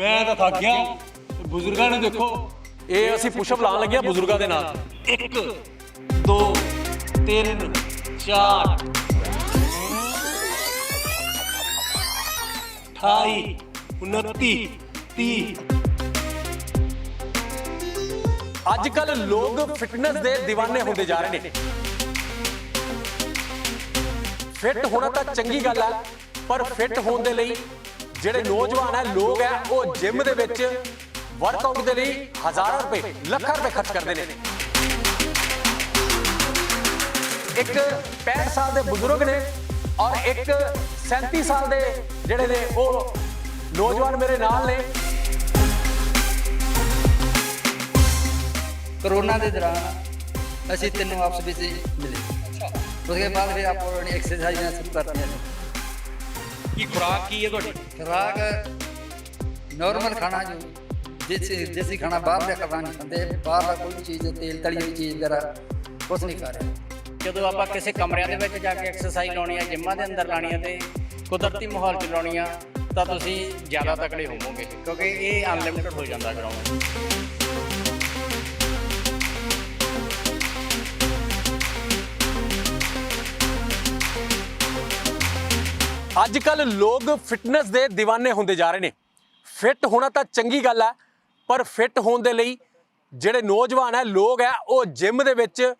ਮੈਂ ਤਾਂ ਥੱਕ ਗਿਆ। ਬਜ਼ੁਰਗਾਂ ਨੂੰ ਦੇਖੋ। ਇਹ ਅਸੀਂ ਪੁਸ਼ਅਪ ਲਾਉਣ ਲੱਗੇ ਆ ਬਜ਼ੁਰਗਾਂ ਦੇ ਨਾਲ। 1 2 3 4 28 29 30 ਅੱਜ ਕੱਲ ਲੋਕ ਫਿਟਨੈਸ ਦੇ دیਵਾਨੇ ਹੁੰਦੇ ਜਾ ਰਹੇ ਨੇ। ਫਿੱਟ ਹੋਣਾ ਤਾਂ ਚੰਗੀ ਗੱਲ ਹੈ ਪਰ ਫਿੱਟ ਹੋਣ ਦੇ ਲਈ ਜਿਹੜੇ ਨੌਜਵਾਨ ਹੈ ਲੋਕ ਹੈ ਉਹ ਜਿਮ ਦੇ ਵਿੱਚ ਵਰਕਆਊਟ ਦੇ ਲਈ ਹਜ਼ਾਰਾਂ ਰੁਪਏ ਲੱਖਾਂ ਰੁਪਏ ਖਰਚ ਕਰਦੇ ਨੇ ਇੱਕ 65 ਸਾਲ ਦੇ ਬਜ਼ੁਰਗ ਨੇ ਔਰ ਇੱਕ 37 ਸਾਲ ਦੇ ਜਿਹੜੇ ਨੇ ਉਹ ਨੌਜਵਾਨ ਮੇਰੇ ਨਾਲ ਨੇ कोरोना के दौरान ਅਸੀਂ ਤਿੰਨੋਂ ਆਪਸ ਵਿੱਚ ਮਿਲੇ उसके बाद फिर आप अपनी एक्सरसाइज शुरू करते हैं ਕੀ ਖੁਰਾਕ ਕੀ ਹੈ ਤੁਹਾਡੀ? ਖੁਰਾਕ ਨਾਰਮਲ ਖਾਣਾ ਜੋ ਦੇਸੀ ਦੇਸੀ ਖਾਣਾ ਬਾਹਰ ਦਾ ਖਾਣਾ ਨਹੀਂ ਖਾਂਦੇ ਬਾਹਰ ਦਾ ਕੋਈ ਵੀ ਚੀਜ਼ ਤੇਲ ਤਲੀ ਹੋਈ ਚੀਜ਼ ਵਗੈਰਾ ਕੁਝ ਨਹੀਂ ਖਾ ਰਹੇ। ਜਦੋਂ ਆਪਾਂ ਕਿਸੇ ਕਮਰਿਆਂ ਦੇ ਵਿੱਚ ਜਾ ਕੇ ਐਕਸਰਸਾਈਜ਼ ਲਾਉਣੀ ਆ ਜਿੰਮਾਂ ਦੇ ਅੰਦਰ ਲਾਉਣੀ ਆ ਤੇ ਕੁਦਰਤੀ ਮਾਹੌਲ 'ਚ ਲਾਉਣੀ ਆ ਤਾਂ ਤੁਸੀਂ ਜ਼ਿਆਦਾ ਤਕੜੇ ਹੋਵੋਗੇ ਕਿਉਂਕਿ ਇਹ ਅਨਲਿਮਿਟਿਡ ਹੋ ਜਾਂਦਾ ਗਰਾਊਂਡ ਅੱਜ ਕੱਲ ਲੋਕ ਫਿਟਨੈਸ ਦੇ دیਵਾਨੇ ਹੁੰਦੇ ਜਾ ਰਹੇ ਨੇ। ਫਿੱਟ ਹੋਣਾ ਤਾਂ ਚੰਗੀ ਗੱਲ ਹੈ ਪਰ ਫਿੱਟ ਹੋਣ ਦੇ ਲਈ ਜਿਹੜੇ ਨੌਜਵਾਨ ਹੈ ਲੋਕ ਹੈ ਉਹ ਜਿਮ ਦੇ ਵਿੱਚ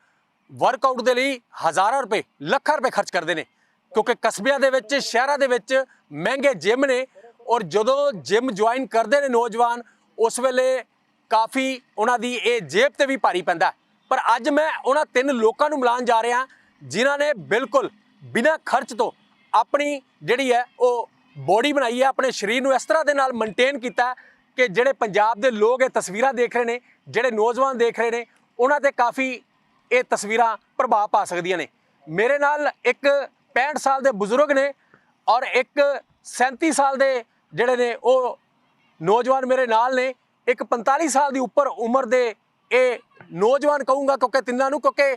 ਵਰਕਆਊਟ ਦੇ ਲਈ ਹਜ਼ਾਰਾਂ ਰੁਪਏ, ਲੱਖਾਂ ਰੁਪਏ ਖਰਚ ਕਰਦੇ ਨੇ। ਕਿਉਂਕਿ ਕਸਬਿਆਂ ਦੇ ਵਿੱਚ, ਸ਼ਹਿਰਾਂ ਦੇ ਵਿੱਚ ਮਹਿੰਗੇ ਜਿਮ ਨੇ ਔਰ ਜਦੋਂ ਜਿਮ ਜੁਆਇਨ ਕਰਦੇ ਨੇ ਨੌਜਵਾਨ, ਉਸ ਵੇਲੇ ਕਾਫੀ ਉਹਨਾਂ ਦੀ ਇਹ ਜੇਬ ਤੇ ਵੀ ਭਾਰੀ ਪੈਂਦਾ। ਪਰ ਅੱਜ ਮੈਂ ਉਹਨਾਂ ਤਿੰਨ ਲੋਕਾਂ ਨੂੰ ਮਿਲਾਉਣ ਜਾ ਰਿਹਾ, ਜਿਨ੍ਹਾਂ ਨੇ ਬਿਲਕੁਲ ਬਿਨਾਂ ਖਰਚ ਤੋਂ ਆਪਣੀ ਜਿਹੜੀ ਹੈ ਉਹ ਬੋਡੀ ਬਣਾਈ ਹੈ, ਆਪਣੇ ਸਰੀਰ ਨੂੰ ਇਸ ਤਰ੍ਹਾਂ ਦੇ ਨਾਲ ਮੇਨਟੇਨ ਕੀਤਾ ਕਿ ਜਿਹੜੇ ਪੰਜਾਬ ਦੇ ਲੋਕ ਇਹ ਤਸਵੀਰਾਂ ਦੇਖ ਰਹੇ ਨੇ, ਜਿਹੜੇ ਨੌਜਵਾਨ ਦੇਖ ਰਹੇ ਨੇ, ਉਹਨਾਂ ਤੇ ਕਾਫੀ ਇਹ ਤਸਵੀਰਾਂ ਪ੍ਰਭਾਵ ਪਾ ਸਕਦੀਆਂ ਨੇ। ਮੇਰੇ ਨਾਲ ਇੱਕ 65 ਸਾਲ ਦੇ ਬਜ਼ੁਰਗ ਨੇ ਔਰ ਇੱਕ 37 ਸਾਲ ਦੇ ਜਿਹੜੇ ਨੇ ਉਹ ਨੌਜਵਾਨ ਮੇਰੇ ਨਾਲ ਨੇ। ਇੱਕ 45 ਸਾਲ ਦੀ ਉੱਪਰ ਉਮਰ ਦੇ ਇਹ ਨੌਜਵਾਨ ਕਹੂੰਗਾ ਕਿਉਂਕਿ ਤਿੰਨਾਂ ਨੂੰ ਕਿਉਂਕਿ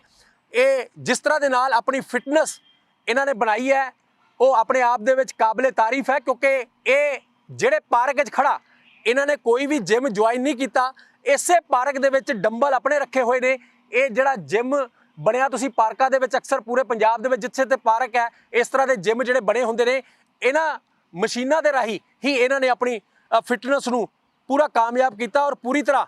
ਇਹ ਜਿਸ ਤਰ੍ਹਾਂ ਦੇ ਨਾਲ ਆਪਣੀ ਫਿਟਨੈਸ ਇਹਨਾਂ ਨੇ ਬਣਾਈ ਹੈ ਉਹ ਆਪਣੇ ਆਪ ਦੇ ਵਿੱਚ ਕਾਬਲੇ ਤਾਰੀਫ ਹੈ ਕਿਉਂਕਿ ਇਹ ਜਿਹੜੇ ਪਾਰਕ 'ਚ ਖੜਾ, ਇਹਨਾਂ ਨੇ ਕੋਈ ਵੀ ਜਿਮ ਜੁਆਇਨ ਨਹੀਂ ਕੀਤਾ। ਇਸੇ ਪਾਰਕ ਦੇ ਵਿੱਚ ਡੰਬਲ ਆਪਣੇ ਰੱਖੇ ਹੋਏ ਨੇ। ਇਹ ਜਿਹੜਾ ਜਿਮ ਬਣਿਆ, ਤੁਸੀਂ ਪਾਰਕਾਂ ਦੇ ਵਿੱਚ ਅਕਸਰ ਪੂਰੇ ਪੰਜਾਬ ਦੇ ਵਿੱਚ ਜਿੱਥੇ ਤੇ ਪਾਰਕ ਹੈ, ਇਸ ਤਰ੍ਹਾਂ ਦੇ ਜਿਮ ਜਿਹੜੇ ਬਣੇ ਹੁੰਦੇ ਨੇ, ਇਹਨਾਂ ਮਸ਼ੀਨਾਂ ਦੇ ਰਾਹੀਂ ਹੀ ਇਹਨਾਂ ਨੇ ਆਪਣੀ ਫਿਟਨੈਸ ਨੂੰ ਪੂਰਾ ਕਾਮਯਾਬ ਕੀਤਾ ਔਰ ਪੂਰੀ ਤਰ੍ਹਾਂ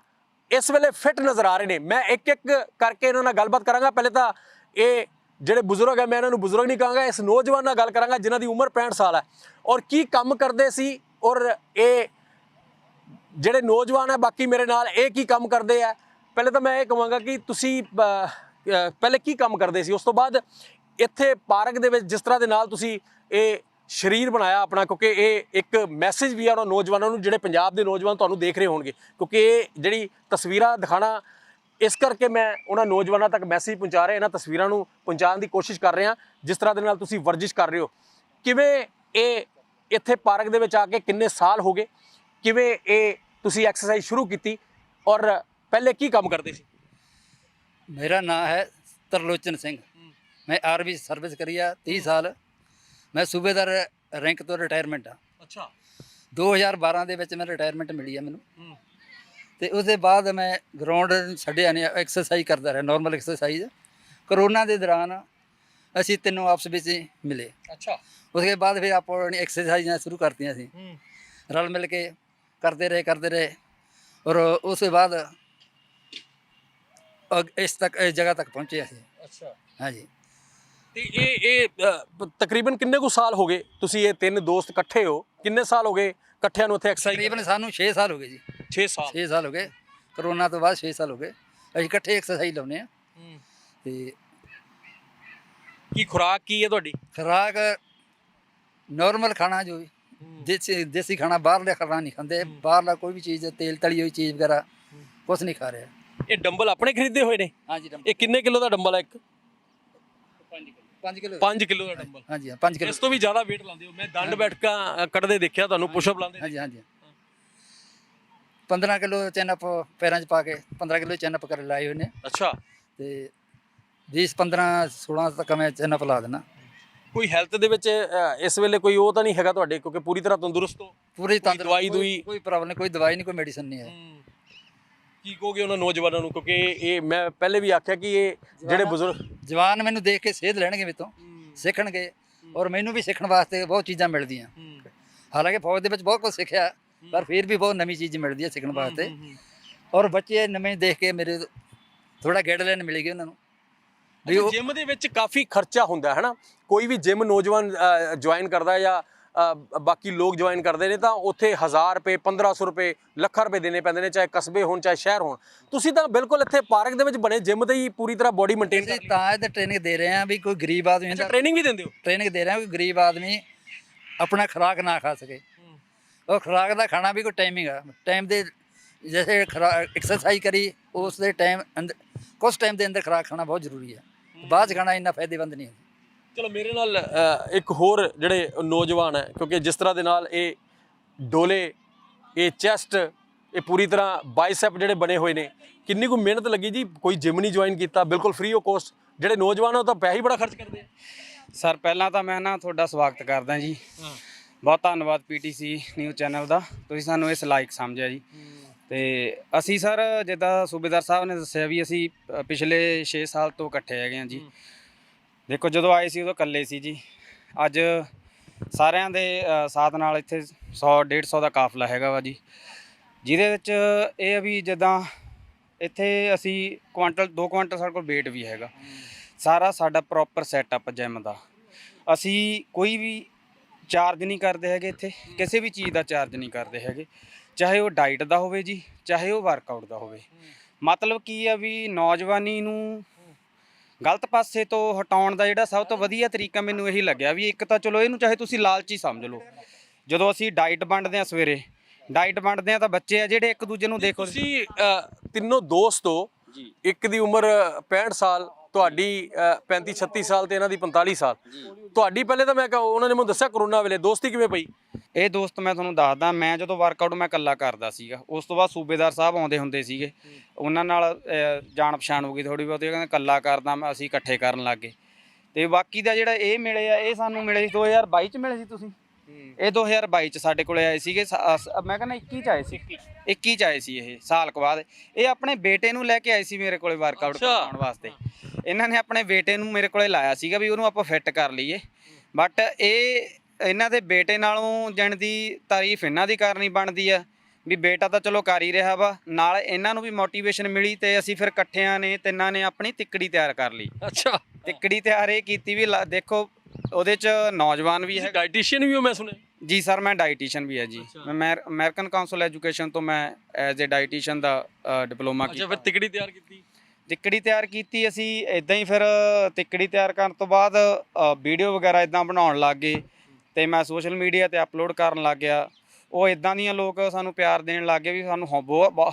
ਇਸ ਵੇਲੇ ਫਿੱਟ ਨਜ਼ਰ ਆ ਰਹੇ ਨੇ। ਮੈਂ ਇੱਕ ਇੱਕ ਕਰਕੇ ਇਹਨਾਂ ਨਾਲ ਗੱਲਬਾਤ ਕਰਾਂਗਾ। ਪਹਿਲੇ ਤਾਂ ਇਹ ਜਿਹੜੇ ਬਜ਼ੁਰਗ ਹੈ ਮੈਂ ਇਹਨਾਂ ਨੂੰ ਬਜ਼ੁਰਗ ਨਹੀਂ ਕਹਾਂਗਾ, ਇਸ ਨੌਜਵਾਨ ਨਾਲ ਗੱਲ ਕਰਾਂਗਾ ਜਿਨ੍ਹਾਂ ਦੀ ਉਮਰ 65 ਸਾਲ ਹੈ। ਔਰ ਕੀ ਕੰਮ ਕਰਦੇ ਸੀ ਔਰ ਇਹ ਜਿਹੜੇ ਨੌਜਵਾਨ ਹੈ ਬਾਕੀ ਮੇਰੇ ਨਾਲ ਇਹ ਕੀ ਕੰਮ ਕਰਦੇ ਆ? ਪਹਿਲੇ ਤਾਂ ਮੈਂ ਇਹ ਕਹਾਂਗਾ ਕਿ ਤੁਸੀਂ ਪਹਿਲੇ ਕੀ ਕੰਮ ਕਰਦੇ ਸੀ? ਉਸ ਤੋਂ ਬਾਅਦ ਇੱਥੇ ਪਾਰਕ ਦੇ ਵਿੱਚ ਜਿਸ ਤਰ੍ਹਾਂ ਦੇ ਨਾਲ ਤੁਸੀਂ ਇਹ ਸਰੀਰ ਬਣਾਇਆ ਆਪਣਾ, ਕਿਉਂਕਿ ਇਹ ਇੱਕ ਮੈਸੇਜ ਵੀ ਆ ਉਹਨਾਂ ਨੌਜਵਾਨਾਂ ਨੂੰ, ਜਿਹੜੇ ਪੰਜਾਬ ਦੇ ਨੌਜਵਾਨ ਤੁਹਾਨੂੰ ਦੇਖ ਰਹੇ ਹੋਣਗੇ। ਕਿਉਂਕਿ ਇਹ ਜਿਹੜੀ ਤਸਵੀਰਾਂ ਦਿਖਾਣਾ ਇਸ ਕਰਕੇ ਮੈਂ ਉਹਨਾਂ ਨੌਜਵਾਨਾਂ ਤੱਕ ਮੈਸੇਜ ਪਹੁੰਚਾ ਰਿਹਾ ਇਹਨਾਂ ਤਸਵੀਰਾਂ ਨੂੰ ਪਹੁੰਚਾਉਣ ਦੀ ਕੋਸ਼ਿਸ਼ ਕਰ ਰਿਹਾ ਜਿਸ ਤਰ੍ਹਾਂ ਦੇ ਨਾਲ ਤੁਸੀਂ ਵਰਜਿਸ਼ ਕਰ ਰਹੇ ਹੋ। ਕਿਵੇਂ ਇਹ ਇੱਥੇ ਪਾਰਕ ਦੇ ਵਿੱਚ ਆ ਕੇ ਕਿੰਨੇ ਸਾਲ ਹੋ ਗਏ? ਕਿਵੇਂ ਇਹ ਤੁਸੀਂ ਐਕਸਰਸਾਈਜ਼ ਸ਼ੁਰੂ ਕੀਤੀ? ਔਰ ਪਹਿਲੇ ਕੀ ਕੰਮ ਕਰਦੇ ਸੀ? ਮੇਰਾ ਨਾਮ ਹੈ ਤਰਲੋਚਨ ਸਿੰਘ। ਮੈਂ ਆਰਮੀ ਸਰਵਿਸ ਕਰੀ ਆ 30 ਸਾਲ। ਮੈਂ ਸੂਬੇਦਾਰ ਰੈਂਕ ਤੋਂ ਰਿਟਾਇਰਮੈਂਟ ਆ। ਅੱਛਾ। 2012 ਦੇ ਵਿੱਚ ਮੈਂ ਰਿਟਾਇਰਮੈਂਟ ਮਿਲੀ ਆ ਮੈਨੂੰ। ਤੇ ਉਸ ਦੇ ਬਾਅਦ ਮੈਂ ਗਰਾਊਂਡ ਛੱਡਿਆ ਨਹੀਂ ਐਕਸਰਸਾਈਜ਼ ਕਰਦਾ ਰਿਹਾ ਨਾਰਮਲ ਐਕਸਰਸਾਈਜ਼ ਕਰੋਨਾ ਦੇ ਦੌਰਾਨ ਅਸੀਂ ਤਿੰਨੋਂ ਆਪਸ ਵਿੱਚ ਮਿਲੇ। ਅੱਛਾ। ਉਸਕੇ ਬਾਅਦ ਫਿਰ ਆਪਾਂ ਆਪਣੀ ਐਕਸਰਸਾਈਜ਼ਾਂ ਸ਼ੁਰੂ ਕਰਤੀਆਂ ਸੀ ਰਲ ਮਿਲ ਕੇ ਕਰਦੇ ਰਹੇ ਕਰਦੇ ਰਹੇ। ਔਰ ਉਸ ਤੋਂ ਬਾਅਦ ਇਸ ਤੱਕ ਇਸ ਜਗ੍ਹਾ ਤੱਕ ਪਹੁੰਚੇ ਅਸੀਂ। ਅੱਛਾ। ਹਾਂਜੀ। ਤੇ ਇਹ ਇਹ ਤਕਰੀਬਨ ਕਿੰਨੇ ਕੁ ਸਾਲ ਹੋ ਗਏ? ਤੁਸੀਂ ਇਹ ਤਿੰਨ ਦੋਸਤ ਇਕੱਠੇ ਹੋ। ਕਿੰਨੇ ਸਾਲ ਹੋ ਗਏ ਇਕੱਠਿਆਂ ਨੂੰ ਇੱਥੇ ਐਕਸਰਸਾਈਜ਼ ਤਕਰੀਬਨ ਸਾਨੂੰ 6 ਸਾਲ ਹੋ ਗਏ ਜੀ। 6 ਸਾਲ। 6 ਸਾਲ ਹੋ ਗਏ। ਕਰੋਨਾ ਤੋਂ ਬਾਅਦ 6 ਸਾਲ ਹੋ ਗਏ। ਅਸੀਂ ਇਕੱਠੇ ਐਕਸਰਸਾਈਜ਼ ਲਾਉਂਦੇ ਆ ਤੇ ਕੀ ਖੁਰਾਕ ਕੀ ਹੈ ਤੁਹਾਡੀ? ਖੁਰਾਕ ਨਾਰਮਲ ਖਾਣਾ ਜੋ ਵੀ, ਦੇਸੀ ਦੇਸੀ ਖਾਣਾ ਬਾਹਰਲਾ ਖਾਣਾ ਨਹੀਂ ਖਾਂਦੇ। ਬਾਹਰਲਾ ਕੋਈ ਵੀ ਚੀਜ਼ ਤੇਲ ਤਲੀ ਹੋਈ ਚੀਜ਼ ਵਗੈਰਾ ਕੁਝ ਨਹੀਂ ਖਾ ਰਿਹਾ। ਇਹ ਡੰਬਲ ਆਪਣੇ ਖਰੀਦੇ ਹੋਏ ਨੇ? ਹਾਂਜੀ ਇਹ ਕਿੰਨੇ ਕਿਲੋ ਦਾ ਡੰਬਲ ਹੈ ਇੱਕ? 5 ਕਿਲੋ। 5 ਕਿਲੋ। ਦਾ ਡੰਬਲ। ਹਾਂਜੀ 5 ਕਿਲੋ। ਇਸ ਤੋਂ ਵੀ ਜ਼ਿਆਦਾ weight ਲਾਉਂਦੇ ਹੋ। ਮੈਂ ਦੰਡ ਬੈਠਕਾਂ ਕੱਢਦੇ ਦੇਖਿਆ ਤੁਹਾਨੂੰ ਪੁਸ਼ਅਪ ਲਾਉਂਦੇ ਹਾਂਜੀ ਹਾਂਜੀ। 15 ਕਿਲੋ ਚੈਨਅਪ ਪੈਰਾਂ 'ਚ ਪਾ ਕੇ 15 ਕਿਲੋ ਚੈਨਅਪ ਕਰ ਲਾਏ ਹੋਏ ਨੇ ਅੱਛਾ। ਤੇ 20 15 16 ਤੱਕ ਮੈਂ ਚੈਨਅਪ ਲਾ ਦੇਣਾ। ਕੋਈ ਹੈਲਥ ਦੇ ਵਿੱਚ ਅ, ਇਸ ਵੇਲੇ ਕੋਈ ਉਹ ਤਾਂ ਨਹੀਂ ਹੈਗਾ ਤੁਹਾਡੇ ਕਿਉਂਕਿ ਪੂਰੀ ਤਰ੍ਹਾਂ ਤੰਦਰੁਸਤ ਹੋ? ਪੂਰੀ ਤੰਦਰੁਸਤ ਦਵਾਈ ਕੋਈ- ਦੂਈ? ਕੋਈ ਪ੍ਰੋਬਲਮ ਨਹੀਂ ਕੋਈ ਦਵਾਈ ਨਹੀਂ ਕੋਈ ਮੈਡੀਸਨ ਨਹੀਂ ਹੈ। ਕੀ ਕਹੋਗੇ ਉਹਨਾਂ ਨੌਜਵਾਨਾਂ ਨੂੰ? ਕਿਉਂਕਿ ਇਹ ਮੈਂ ਪਹਿਲੇ ਵੀ ਆਖਿਆ ਕਿ ਇਹ ਜਿਹੜੇ ਬਜ਼ੁਰਗ ਜਵਾਨ ਮੈਨੂੰ ਦੇਖ ਕੇ ਸੇਧ ਲੈਣਗੇ ਮੇਤੋਂ ਸਿੱਖਣਗੇ ਔਰ ਮੈਨੂੰ ਵੀ ਸਿੱਖਣ ਵਾਸਤੇ ਬਹੁਤ ਚੀਜ਼ਾਂ ਮਿਲਦੀਆਂ। ਹਾਲਾਂਕਿ ਫੌਜ ਦੇ ਵਿੱਚ ਬਹੁਤ ਕੁਝ ਸਿੱਖਿਆ। ਪਰ ਫਿਰ ਵੀ ਬਹੁਤ ਨਵੀਂ ਚੀਜ਼ ਮਿਲਦੀ ਹੈ ਸਿੱਖਣ ਵਾਸਤੇ। ਔਰ ਬੱਚੇ ਨਵੇਂ ਦੇਖ ਕੇ ਮੇਰੇ ਥੋੜਾ ਗੇੜ ਲੈਣ ਮਿਲੇਗੀ ਉਹਨਾਂ ਨੂੰ। ਵੀ ਜਿਮ ਦੇ ਵਿੱਚ ਕਾਫੀ ਖਰਚਾ ਹੁੰਦਾ ਹੈ ਹਨਾ? ਕੋਈ ਵੀ ਜਿਮ ਨੌਜਵਾਨ ਜੁਆਇਨ ਕਰਦਾ ਜਾਂ ਬਾਕੀ ਲੋਕ ਜੁਆਇਨ ਕਰਦੇ ਨੇ ਤਾਂ ਉੱਥੇ 1000 ਰੁਪਏ 1500 ਰੁਪਏ ਲੱਖਾਂ ਰੁਪਏ ਦੇਣੇ ਪੈਂਦੇ ਨੇ ਚਾਹੇ ਕਸਬੇ ਹੋਣ ਚਾਹੇ ਸ਼ਹਿਰ ਹੋਣ। ਤੁਸੀਂ ਤਾਂ ਬਿਲਕੁਲ ਇੱਥੇ ਪਾਰਕ ਦੇ ਵਿੱਚ ਬਣੇ ਜਿਮ ਤੇ ਹੀ ਪੂਰੀ ਤਰ੍ਹਾਂ ਬੋਡੀ ਮੇਨਟੇਨ ਅਸੀਂ ਕਰ ਤਾਂ ਇਹਦੇ ਟ੍ਰੇਨਿੰਗ ਦੇ ਰਹੇ ਹਾਂ ਵੀ ਕੋਈ ਗਰੀਬ ਆਦਮੀ ਟ੍ਰੇਨਿੰਗ ਵੀ ਦਿੰਦੇ ਹੋ? ਟ੍ਰੇਨਿੰਗ ਦੇ ਰਹੇ ਹਾਂ ਕੋਈ ਗਰੀਬ ਆਦਮੀ ਆਪਣਾ ਖੁਰਾਕ ਨਾ ਖਾ ਸਕੇ। ਉਹ ਖੁਰਾਕ ਦਾ ਖਾਣਾ ਵੀ ਕੋਈ ਟਾਈਮਿੰਗ ਆ ਟਾਈਮ ਦੇ ਜੈਸੇ ਐਕਸਰਸਾਈਜ਼ ਕਰੀ ਉਸ ਦੇ ਟਾਈਮ ਅੰਦਰ ਕੁਝ ਟਾਈਮ ਦੇ ਅੰਦਰ ਖੁਰਾਕ ਖਾਣਾ ਬਹੁਤ ਜ਼ਰੂਰੀ ਹੈ। ਬਾਅਦ 'ਚ ਖਾਣਾ ਇੰਨਾ ਫਾਇਦੇਮੰਦ ਨਹੀਂ ਹੈ। ਚਲੋ ਮੇਰੇ ਨਾਲ ਇੱਕ ਹੋਰ ਜਿਹੜੇ ਨੌਜਵਾਨ ਹੈ ਕਿਉਂਕਿ ਜਿਸ ਤਰ੍ਹਾਂ ਦੇ ਨਾਲ ਇਹ ਡੋਲੇ ਇਹ ਚੈਸਟ ਇਹ ਪੂਰੀ ਤਰ੍ਹਾਂ ਬਾਈਸੈਪ ਜਿਹੜੇ ਬਣੇ ਹੋਏ ਨੇ ਕਿੰਨੀ ਕੁ ਮਿਹਨਤ ਲੱਗੀ ਜੀ? ਕੋਈ ਜਿਮ ਨਹੀਂ ਜੁਆਇਨ ਕੀਤਾ ਬਿਲਕੁਲ ਫ੍ਰੀ ਆਫ ਕੋਸਟ ਜਿਹੜੇ ਨੌਜਵਾਨ ਆ ਉਹ ਤਾਂ ਪੈਸੇ ਹੀ ਬੜਾ ਖਰਚ ਕਰਦੇ ਆ। ਸਰ ਪਹਿਲਾਂ ਤਾਂ ਮੈਂ ਨਾ ਤੁਹਾਡਾ ਸਵਾਗਤ ਕਰਦਾ ਜੀ। ਬਹੁਤ ਧੰਨਵਾਦ ਪੀਟੀਸੀ ਨਿਊਜ਼ ਚੈਨਲ ਦਾ। ਤੁਸੀਂ ਸਾਨੂੰ ਇਸ ਲਾਇਕ ਸਮਝਿਆ ਜੀ। ਤੇ ਅਸੀਂ ਸਰ ਜਿੱਦਾਂ ਸੂਬੇਦਾਰ ਸਾਹਿਬ ਨੇ ਦੱਸਿਆ ਵੀ ਅਸੀਂ ਅ, ਪਿਛਲੇ 6 ਸਾਲ ਤੋਂ ਇਕੱਠੇ ਹੈਗੇ ਹਾਂ ਜੀ। ਦੇਖੋ ਜਦੋਂ ਆਏ ਸੀ ਉਦੋਂ ਇਕੱਲੇ ਸੀ ਜੀ। ਅੱਜ ਸਾਰਿਆਂ ਦੇ ਅ, ਸਾਥ ਨਾਲ ਇੱਥੇ 100 150 ਦਾ ਕਾਫਲਾ ਹੈਗਾ ਵਾ ਜੀ। ਜਿਹਦੇ ਵਿੱਚ ਇਹ ਆ ਵੀ ਜਿੱਦਾਂ ਇੱਥੇ ਅਸੀਂ ਕੁਆਂਟਲ 2 ਕੁਆਂਟਲ ਸਾਡੇ ਕੋਲ weight ਵੀ ਹੈਗਾ। ਸਾਰਾ ਸਾਡਾ ਪ੍ਰੋਪਰ ਸੈਟਅਪ ਜਿਮ ਦਾ। ਅਸੀਂ ਕੋਈ ਵੀ ਚਾਰਜ ਨਹੀਂ ਕਰਦੇ ਹੈਗੇ ਇੱਥੇ ਕਿਸੇ ਵੀ ਚੀਜ਼ ਦਾ ਚਾਰਜ ਨਹੀਂ ਕਰਦੇ ਹੈਗੇ। ਚਾਹੇ ਉਹ ਡਾਈਟ ਦਾ ਹੋਵੇ ਜੀ ਚਾਹੇ ਉਹ ਵਰਕਆਊਟ ਦਾ ਹੋਵੇ। ਮਤਲਬ ਕੀ ਆ ਵੀ ਨੌਜਵਾਨੀ ਨੂੰ ਗਲਤ ਪਾਸੇ ਤੋਂ ਹਟਾਉਣ ਦਾ ਜਿਹੜਾ ਸਭ ਤੋਂ ਵਧੀਆ ਤਰੀਕਾ ਮੈਨੂੰ ਇਹੀ ਲੱਗਿਆ ਵੀ ਇੱਕ ਤਾਂ ਚਲੋ ਇਹਨੂੰ ਚਾਹੇ ਤੁਸੀਂ ਲਾਲਚੀ ਸਮਝ ਲਓ। ਜਦੋਂ ਅਸੀਂ ਡਾਈਟ ਵੰਡਦੇ ਆ ਸਵੇਰੇ ਡਾਈਟ ਵੰਡਦੇ ਆ ਤਾਂ ਬੱਚੇ ਆ ਜਿਹੜੇ ਇੱਕ ਦੂਜੇ ਨੂੰ ਦੇਖੋ ਤੁਸੀਂ ਤਿੰਨੋਂ ਦੋਸਤ ਹੋ। ਇੱਕ ਦੀ ਉਮਰ 65 ਸਾਲ ਤੁਹਾਡੀ 35 36 ਸਾਲ ਤੇ ਇਹਨਾਂ ਦੀ 45 ਸਾਲ। ਤੁਹਾਡੀ ਪਹਿਲੇ ਤਾਂ ਮੈਂ ਕਹਾਂ ਉਹਨਾਂ ਨੇ ਮੈਨੂੰ ਦੱਸਿਆ ਕਰੋਨਾ ਵੇਲੇ ਦੋਸਤੀ ਕਿਵੇਂ ਪਈ? ਇਹ ਦੋਸਤ ਮੈਂ ਤੁਹਾਨੂੰ ਦੱਸਦਾ ਮੈਂ ਜਦੋਂ ਵਰਕਆਊਟ ਮੈਂ ਇਕੱਲਾ ਕਰਦਾ ਸੀਗਾ ਉਸ ਤੋਂ ਬਾਅਦ ਸੂਬੇਦਾਰ ਸਾਹਿਬ ਆਉਂਦੇ ਹੁੰਦੇ ਸੀਗੇ। ਉਹਨਾਂ ਨਾਲ ਜਾਣ ਪਛਾਣ ਹੋ ਗਈ ਥੋੜੀ ਬਹੁਤੀ ਕਹਿੰਦੇ ਇਕੱਲਾ ਕਰਦਾ ਮੈਂ ਅਸੀਂ ਇਕੱਠੇ ਕਰਨ ਲੱਗੇ। ਤੇ ਬਾਕੀ ਦਾ ਜਿਹੜਾ ਇਹ ਮਿਲੇ ਆ ਇਹ ਸਾਨੂੰ ਮਿਲੇ ਸੀ 2022 ਚ ਮਿਲੇ ਸੀ ਤੁਸੀਂ? ਇਹ 2022 ਚ ਸਾਡੇ ਕੋਲੇ ਆਏ ਸੀਗੇ ਮੈਂ ਕਹਿੰਦਾ 21 ਚ ਆਏ ਸੀ। 21 ਚ। ਆਏ ਸੀ ਇਹ ਸਾਲ ਕੁ ਬਾਅਦ। ਇਹ ਆਪਣੇ ਬੇਟੇ ਨੂੰ ਲੈ ਕੇ ਆਏ ਸੀ ਮੇਰੇ ਕੋਲੇ ਵਰਕਆਊਟ ਅੱਛਾ। ਕਰਵਾਉਣ ਵਾਸਤੇ। ਇਹਨਾਂ ਨੇ ਆਪਣੇ ਬੇਟੇ ਨੂੰ ਮੇਰੇ ਕੋਲੇ ਲਾਇਆ ਸੀਗਾ ਵੀ ਉਹਨੂੰ ਆਪਾਂ ਫਿੱਟ ਕਰ ਲਈਏ। ਬਟ ਇਹ ਇਹਨਾਂ ਦੇ ਬੇਟੇ ਨਾਲੋਂ ਜਣ ਦੀ ਤਾਰੀਫ ਇਹਨਾਂ ਦੀ ਕਰਨੀ ਬਣਦੀ ਆ ਵੀ ਬੇਟਾ ਤਾਂ ਚਲੋ ਕਰ ਹੀ ਰਿਹਾ ਵਾ ਨਾਲ ਇਹਨਾਂ ਨੂੰ ਵੀ ਮੋਟੀਵੇਸ਼ਨ ਮਿਲੀ ਤੇ ਅਸੀਂ ਫਿਰ ਇਕੱਠਿਆਂ ਨੇ ਤਿੰਨਾਂ ਨੇ ਆਪਣੀ ਤਿੱਕੜੀ ਤਿਆਰ ਕਰ ਲਈ। ਅੱਛਾ। ਤਿੱਕੜੀ ਤਿਆਰ ਇਹ ਕੀਤੀ ਵੀ ਲਾ- ਦੇਖੋ ਉਹਦੇ ਚ ਨੌਜਵਾਨ ਵੀ ਹੈ ਡਾਈਟੀਸ਼ੀਅਨ ਵੀ ਹੋ ਮੈਂ ਸੁਣਿਆ। ਜੀ ਸਰ ਮੈਂ ਡਾਈਟੀਸ਼ੀਅਨ ਵੀ ਹੈ ਜੀ। ਮੈਂ ਅਮਰੀਕਨ ਕਾਉਂਸਲ ਐਜੂਕੇਸ਼ਨ ਤੋਂ ਮੈਂ ਐਜ਼ ਅ ਡਾਈਟੀਸ਼ੀਅਨ ਦਾ ਡਿਪਲੋਮਾ ਅੱਛਾ ਕੀਤਾ। ਫਿਰ ਤਿਕੜੀ ਤਿਆਰ ਕੀਤੀ। ਤਿੱਕੜੀ ਤਿਆਰ ਕੀਤੀ ਅਸੀਂ ਇਦਾਂ ਹੀ ਫਿਰ ਤਿੱਕੜੀ ਤਿਆਰ ਕਰਨ ਤੋਂ ਬਾਅਦ ਵੀਡੀਓ ਵਗੈਰਾ ਇਦਾਂ ਬਣਾਉਣ ਲੱਗ ਗਏ ਤੇ ਮੈਂ ਸੋਸ਼ਲ ਮੀਡੀਆ ਤੇ ਅਪਲੋਡ ਕਰਨ ਲੱਗ ਗਿਆ। ਉਹ ਇਦਾਂ ਦੀਆਂ ਲੋਕ ਸਾਨੂੰ ਪਿਆਰ ਦੇਣ ਲੱਗ ਗਏ ਵੀ ਸਾਨੂੰ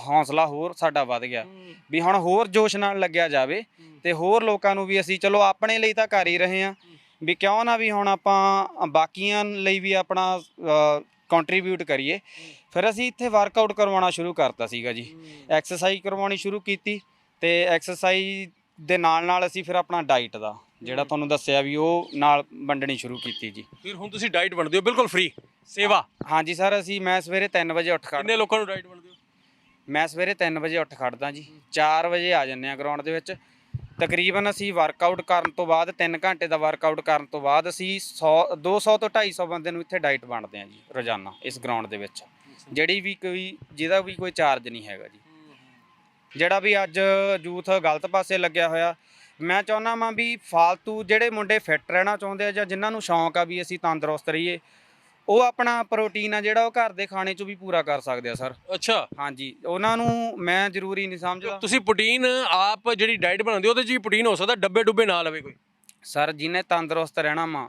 ਹੌਸਲਾ ਹੋਰ ਸਾਡਾ ਵੱਧ ਗਿਆ। ਵੀ ਹੁਣ ਹੋਰ ਜੋਸ਼ ਨਾਲ ਲੱਗਿਆ ਜਾਵੇ ਤੇ ਹੋਰ ਲੋਕਾਂ ਨੂੰ ਵੀ ਅਸੀਂ ਚਲੋ ਆਪਣੇ ਲਈ ਤਾਂ ਕਰ ਹੀ ਰਹੇ ਹਾਂ। ਵੀ ਕਿਉਂ ਨਾ ਵੀ ਹੁਣ ਆਪਾਂ ਬਾਕੀਆਂ ਲਈ ਵੀ ਆਪਣਾ ਕੰਟਰੀਬਿਊਟ ਕਰੀਏ। ਫਿਰ ਅਸੀਂ ਇੱਥੇ ਵਰਕਆਊਟ ਕਰਵਾਉਣਾ ਸ਼ੁਰੂ ਕਰਤਾ ਸੀਗਾ ਜੀ। ਐਕਸਰਸਾਈਜ਼ ਕਰਵਾਉਣੀ ਸ਼ੁਰੂ ਕੀਤੀ। ਤੇ ਐਕਸਰਸਾਈਜ਼ ਦੇ ਨਾਲ ਨਾਲ ਅਸੀਂ ਫਿਰ ਆਪਣਾ ਡਾਈਟ ਦਾ ਜਿਹੜਾ ਤੁਹਾਨੂੰ ਦੱਸਿਆ ਵੀ ਉਹ ਨਾਲ ਵੰਡਣੀ ਸ਼ੁਰੂ ਕੀਤੀ ਜੀ। ਫਿਰ ਹੁਣ ਤੁਸੀਂ ਡਾਈਟ ਬਣਦੇ ਹੋ ਬਿਲਕੁਲ ਫ੍ਰੀ ਸੇਵਾ? ਹਾਂਜੀ ਸਰ ਅਸੀਂ ਮੈਂ ਸਵੇਰੇ 3 ਵਜੇ ਉੱਠ ਖੜ੍ਹ ਕਿੰਨੇ ਲੋਕਾਂ ਨੂੰ ਡਾਈਟ ਬਣਦੇ ਹੋ? ਮੈਂ ਸਵੇਰੇ 3 ਵਜੇ ਉੱਠ ਖੜਦਾ ਜੀ 4 ਵਜੇ ਆ ਜੰਨੇ ਆ ਗਰਾਊਂਡ ਦੇ ਵਿੱਚ। ਤਕਰੀਬਨ ਅਸੀਂ ਵਰਕਆਊਟ ਕਰਨ ਤੋਂ ਬਾਅਦ 3 ਘੰਟੇ ਦਾ ਵਰਕਆਊਟ ਕਰਨ ਤੋਂ ਬਾਅਦ ਅਸੀਂ 100 200 ਤੋਂ 250 ਬੰਦੇ ਨੂੰ ਇੱਥੇ ਡਾਈਟ ਵੰਡਦੇ ਆ ਜੀ ਰੋਜ਼ਾਨਾ ਇਸ ਗਰਾਊਂਡ ਦੇ ਵਿੱਚ। ਜਿਹੜੀ ਵੀ ਕੋਈ ਜਿਹਦਾ ਵੀ ਕੋਈ ਚਾਰਜ ਨਹੀਂ ਹੈਗਾ ਜੀ। ਜਿਹੜਾ ਵੀ ਅੱਜ ਯੂਥ ਗਲਤ ਪਾਸੇ ਲੱਗਿਆ ਹੋਇਆ ਮੈਂ ਚਾਹੁੰਦਾ ਵਾਂ ਵੀ ਫਾਲਤੂ ਜਿਹੜੇ ਮੁੰਡੇ ਫਿੱਟ ਰਹਿਣਾ ਚਾਹੁੰਦੇ ਆ ਜਾਂ ਜਿਨ੍ਹਾਂ ਨੂੰ ਸ਼ੌਂਕ ਆ ਵੀ ਅਸੀਂ ਤੰਦਰੁਸਤ ਰਹੀਏ ਉਹ ਆਪਣਾ ਪ੍ਰੋਟੀਨ ਆ ਜਿਹੜਾ ਉਹ ਘਰ ਦੇ ਖਾਣੇ ਚੋਂ ਵੀ ਪੂਰਾ ਕਰ ਸਕਦੇ ਆ ਸਰ ਅੱਛਾ। ਹਾਂਜੀ ਉਹਨਾਂ ਨੂੰ ਮੈਂ ਜ਼ਰੂਰੀ ਨਹੀਂ ਸਮਝਦਾ। ਤੁਸੀਂ ਪ੍ਰੋਟੀਨ ਆਪ ਜਿਹੜੀ ਡਾਈਟ ਬਣਾਉਂਦੇ ਹੋ ਉਹਦੇ 'ਚ ਵੀ ਪ੍ਰੋਟੀਨ ਹੋ ਸਕਦਾ ਡੱਬੇ ਡੁੱਬੇ ਨਾ ਲਵੇ ਕੋਈ। ਸਰ ਜਿਹਨੇ ਤੰਦਰੁਸਤ ਰਹਿਣਾ ਮਾਂ